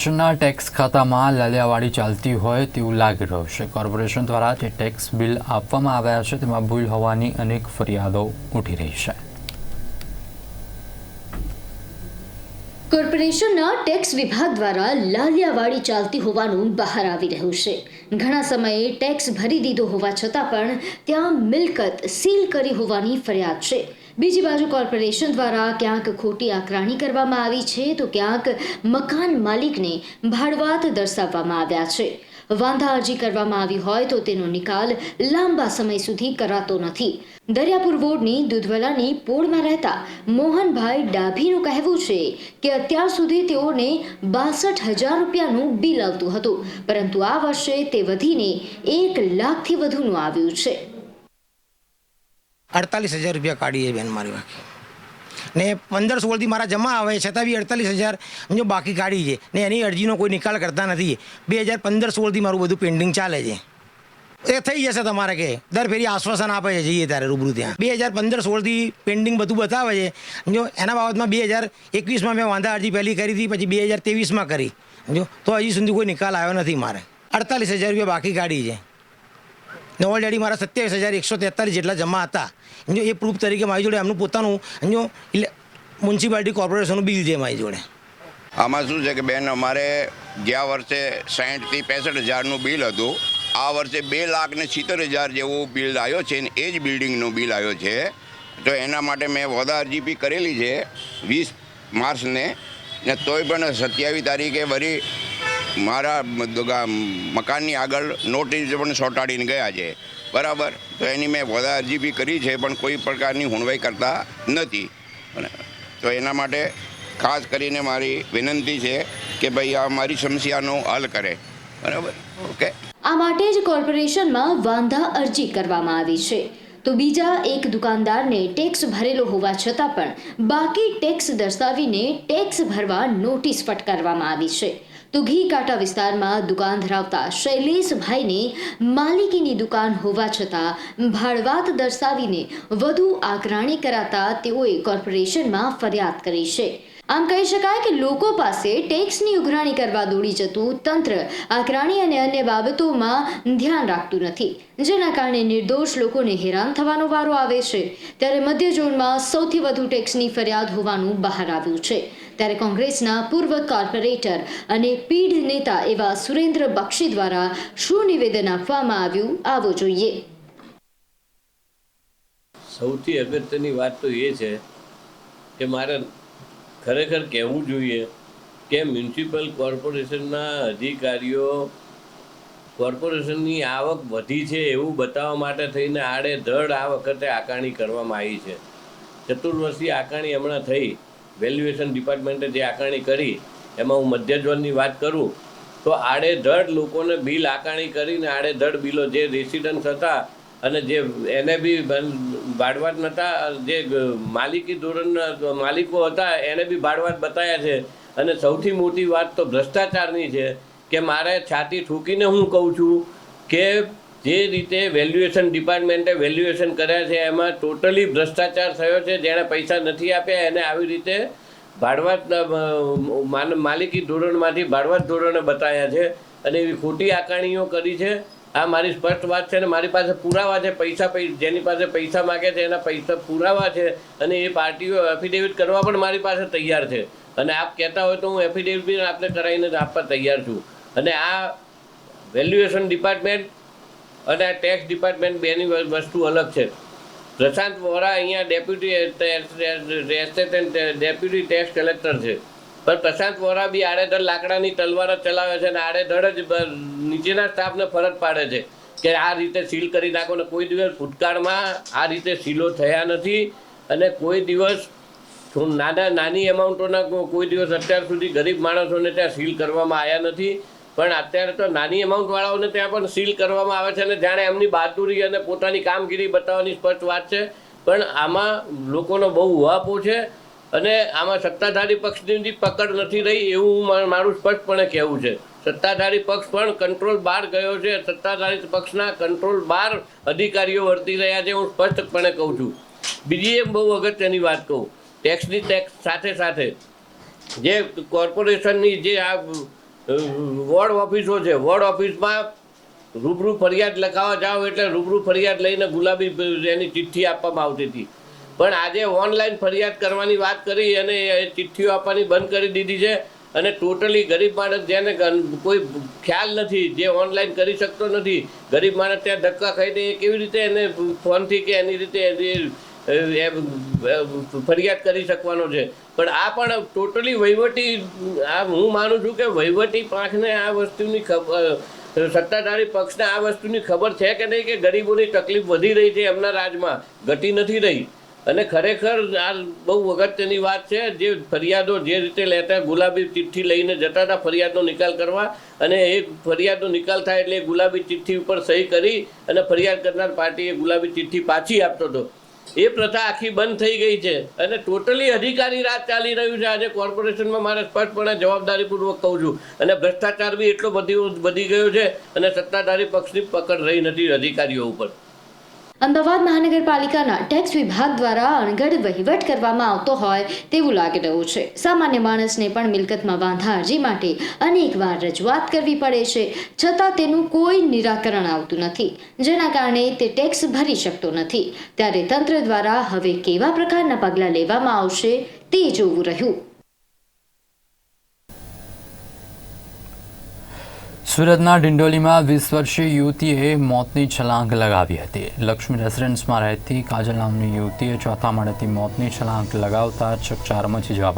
કોર્પોરેશનના ટેક્સ ખાતામાં લાલિયાવાડી ચાલતી હોય તેવું લાગી રહ્યું છે. કોર્પોરેશન દ્વારા જે ટેક્સ બિલ આપવામાં આવ્યા છે. તેમાં ભૂલ હોવાની અનેક ફરિયાદો ઉઠી રહી છે. કોર્પોરેશનના ટેક્સ વિભાગ દ્વારા લાલિયાવાડી ચાલતી હોવાનું બહાર આવી રહ્યું છે. ઘણા સમયે ટેક્સ ભરી દીધો હોવા છતાં પણ ત્યાં મિલકત સીલ કરી હોવાની ફરિયાદ છે. બીજી બાજુ કોર્પોરેશન દ્વારા ક્યાંક ખોટી આકરાણી કરવામાં આવી છે, તો ક્યાંક મકાન માલિકને ભાડવાત દર્શાવવામાં આવ્યા છે. વાંધા અરજી કરવામાં આવી હોય તો તેનો નિકાલ લાંબા સમય સુધી કરાતો નથી. દરિયાપુર બોર્ડની દુધવલાની પોળમાં રહેતા મોહનભાઈ ડાભીનું કહેવું છે કે અત્યાર સુધી તેઓને બાસઠ હજાર રૂપિયાનું બિલ આવતું હતું, પરંતુ આ વર્ષે તે વધીને એક લાખથી વધુનું આવ્યું છે. અડતાલીસ હજાર રૂપિયા કાઢીએ બેન મારી બાકી ને પંદર સોળથી મારા જમા આવે, છતાં બી અડતાલીસ હજાર જો બાકી કાઢી છે, ને એની અરજીનો કોઈ નિકાલ કરતા નથી. બે હજાર પંદર સોળથી મારું બધું પેન્ડિંગ ચાલે છે. એ થઈ જશે તમારે કે, દર ફેરી આશ્વાસન આપે છે, જઈએ ત્યારે રૂબરૂ ત્યાં. બે હજાર પંદર સોળથી પેન્ડિંગ બધું બતાવે છે. જો એના બાબતમાં બે હજાર એકવીસમાં મેં વાંધા અરજી પહેલી કરી હતી, પછી બે હજાર ત્રેવીસમાં કરી. જો તો હજી સુધી કોઈ નિકાલ આવ્યો નથી મારે. અડતાલીસ હજાર રૂપિયા બાકી કાઢી છે. ને ઓલરેડી મારા સત્યાવીસ હજાર એકસો તેતાલીસ જેટલા જમા હતા. જો એ પ્રૂફ તરીકે મારી જોડે એમનું પોતાનું એટલે મ્યુનિસિપાલિટી કોર્પોરેશનનું બિલ છે મારી જોડે. આમાં શું છે કે બેન, અમારે ગયા વર્ષે સાહીઠથી પેંસઠ હજારનું બિલ હતું. આ વર્ષે બે લાખ ને સિત્તેર હજાર જેવું બિલ આવ્યો છે ને એ જ બિલ્ડિંગનું બિલ આવ્યો છે. તો એના માટે મેં વોદા અરજી બી કરેલી છે વીસ માર્ચને. ને તોય પણ સત્યાવીસ તારીખે વળી મારા મકાનની આગળ નોટિસ પણ ચોંટાડીને ગયા છે. બરાબર? તો એની મેં વોદા અરજી બી કરી છે, પણ કોઈ પ્રકારની હુણવાઈ કરતા નથી. તો એના માટે ખાસ કરીને મારી વિનંતી છે કે ભાઈ આ મારી સમસ્યાનો હલ કરે. બરાબર? ઓકે. આ માટે જ કોર્પોરેશનમાં વાંધા અરજી કરવામાં આવી છે. તો બીજા એક દુકાનદારને ટેક્સ ભરેલો હોવા છતાં પણ બાકી ટેક્સ દર્શાવીને ટેક્સ ભરવા નોટિસ ફટકારવામાં આવી છે. તો ઘી કાંટા વિસ્તારમાં દુકાન ધરાવતા શૈલેષભાઈને માલિકીની દુકાન હોવા છતાં ભાડવાત દર્શાવીને વધુ આકરાણી કરાતા તેઓએ કોર્પોરેશનમાં ફરિયાદ કરી છે. આમ કહી શકાય કે લોકો પાસે ટેક્સની ઉઘરાણી કરવા દોડી જતું તંત્ર આકરાણી અને અન્ય બાબતોમાં ધ્યાન રાખતું નથી, જેના કારણે નિર્દોષ લોકોને હેરાન થવાનો વારો આવે છે. ત્યારે મધ્ય ઝોનમાં સૌથી વધુ ટેક્સની ફરિયાદ હોવાનું બહાર આવ્યું છે. ત્યારે કોંગ્રેસના પૂર્વ કોર્પોરેટર અને પીઢ નેતા એવા સુરેન્દ્ર બક્ષી દ્વારા શું નિવેદન આપવામાં આવ્યું, આવો જોઈએ. સૌથી અગત્યની વાત તો એ છે કે મારે ખરેખર કહેવું જોઈએ કે મ્યુનિસિપલ કોર્પોરેશનના અધિકારીઓ કોર્પોરેશનની આવક વધી છે એવું બતાવવા માટે થઈને આડેધડ આ વખતે આકારણી કરવામાં આવી છે. ચતુર્વર્ષીય આકારણી હમણાં થઈ. વેલ્યુએશન ડિપાર્ટમેન્ટે જે આકારણી કરી, એમાં હું મધ્ય વાત કરું, તો આડેધડ લોકોને બિલ આકારણી કરીને આડેધડ બિલો જે રેસિડન્સ હતા અને જે એને બી ભાડવાટ નહોતા જે માલિકી ધોરણના માલિકો હતા, એને બી ભાડવાટ બતાવ્યા છે. અને સૌથી મોટી વાત તો ભ્રષ્ટાચારની છે કે મારે છાતી ઠૂકીને હું કહું છું કે જે રીતે વેલ્યુએશન ડિપાર્ટમેન્ટે વેલ્યુએશન કર્યા છે, એમાં ટોટલી ભ્રષ્ટાચાર થયો છે, જેણે પૈસા નથી આપ્યા, એને આવી રીતે ભાડવાટ માન- માલિકી ધોરણમાંથી ભાડવાટ ધોરણે બતાવ્યા છે. અને એવી ખોટી આકારણીઓ કરી છે. આ મારી સ્પષ્ટ વાત છે અને મારી પાસે પુરાવા છે, પૈસા જેની પાસે પૈસા માગે છે, એના પૈસા પુરાવા છે, અને એ પાર્ટીઓ એફિડેવિટ કરવા પણ મારી પાસે તૈયાર છે. અને આપ કહેતા હોય તો હું એફિડેવિટ બી આપને કરાવીને આપવા તૈયાર છું. અને આ વેલ્યુએશન ડિપાર્ટમેન્ટ અને આ ટેક્સ ડિપાર્ટમેન્ટ બેની વસ્તુ અલગ છે. પ્રશાંત વોરા અહીંયા ડેપ્યુટી ડેપ્યુટી ટેક્સ કલેક્ટર છે. પણ પ્રશાંત વોરા બી આડેધડ લાકડાની તલવાર જ ચલાવે છે અને આડેધડ જ નીચેના સ્ટાફને ફરજ પાડે છે કે આ રીતે સીલ કરી નાખો ને કોઈ દિવસ ભૂતકાળમાં આ રીતે સીલો થયા નથી અને કોઈ દિવસ નાના, નાની એમાઉન્ટોના કોઈ દિવસ અત્યાર સુધી ગરીબ માણસોને ત્યાં સીલ કરવામાં આવ્યા નથી. પણ અત્યારે તો નાની એમાઉન્ટવાળાઓને ત્યાં પણ સીલ કરવામાં આવે છે અને જાણે એમની બહાદુરી અને પોતાની કામગીરી બતાવવાની સ્પષ્ટ વાત છે. પણ આમાં લોકોનો બહુ ઉહાપો છે અને આમાં સત્તાધારી પક્ષની પકડ નથી રહી એવું હું મારું સ્પષ્ટપણે કહેવું છે. સત્તાધારી પક્ષ પણ કંટ્રોલ બહાર ગયો છે. સત્તાધારી પક્ષના કંટ્રોલ બહાર અધિકારીઓ વર્તી રહ્યા છે, હું સ્પષ્ટપણે કહું છું. બીજી એમ બહુ અગત્યની વાત કહું. ટેક્સની ટેક્સ સાથે સાથે જે કોર્પોરેશનની જે આ વોર્ડ ઓફિસો છે. વોર્ડ ઓફિસમાં રૂબરૂ ફરિયાદ લખાવા જાઓ એટલે રૂબરૂ ફરિયાદ લઈને ગુલાબી એની ચિઠ્ઠી આપવામાં આવતી હતી. પણ આજે ઓનલાઈન ફરિયાદ કરવાની વાત કરી અને એ ચિઠ્ઠીઓ આપવાની બંધ કરી દીધી છે અને ટોટલી ગરીબ માણસ જેને કોઈ ખ્યાલ નથી જે ઓનલાઈન કરી શકતો નથી. ગરીબ માણસ ત્યાં ધક્કા ખાઈને એ કેવી રીતે એને ફોનથી કે એની રીતે એ, ફરિયાદ કરી શકવાનો છે. પણ આ પણ ટોટલી વહીવટી આ હું માનું છું કે વહીવટી પાંખને આ વસ્તુની ખબર સત્તાધારી પક્ષને આ વસ્તુની ખબર છે કે નહીં કે ગરીબોની તકલીફ વધી રહી છે એમના રાજમાં. ઘટી નથી રહી. અને ખરેખર આ બહુ અગત્યની વાત છે જે ફરિયાદો જે રીતે લેતા ગુલાબી ચિઠ્ઠી લઈને જતા હતા ફરિયાદનો નિકાલ કરવા અને એ ફરિયાદનો નિકાલ થાય એટલે ગુલાબી ચિઠ્ઠી ઉપર સહી કરી અને ફરિયાદ કરનાર પાર્ટીએ ગુલાબી ચિઠ્ઠી પાછી આપતો હતો. એ પ્રથા આખી બંધ થઈ ગઈ છે. અને ટોટલી અધિકારી રાજ ચાલી રહ્યું છે. આજે કોર્પોરેશનમાં મારે સ્પષ્ટપણે જવાબદારીપૂર્વક કહું છું. અને ભ્રષ્ટાચાર બી એટલો બધી વધી ગયો છે અને સત્તાધારી પક્ષની પકડ રહી નથી અધિકારીઓ ઉપર. અમદાવાદ મહાનગરપાલિકાના ટેક્સ વિભાગ દ્વારા અણઘડ વહીવટ કરવામાં આવતો હોય તેવું લાગી રહ્યું છે. સામાન્ય માણસને પણ મિલકતમાં વાંધા અરજી માટે અનેકવાર રજૂઆત કરવી પડે છે. છતાં તેનું કોઈ નિરાકરણ આવતું નથી, જેના કારણે તે ટેક્સ ભરી શકતો નથી. ત્યારે તંત્ર દ્વારા હવે કેવા પ્રકારના પગલાં લેવામાં આવશે તે જોવું રહ્યું. સુરતના ડિંડોલીમાં વીસ વર્ષીય યુવતીએ મોતની છલાંગ લગાવી હતી. લક્ષ્મી રેસિડેન્સમાં રહેતી કાજલ નામની યુવતીએ ચોથા માળેથી મોતની છલાંગ લગાવતા ચકચાર મચી જવા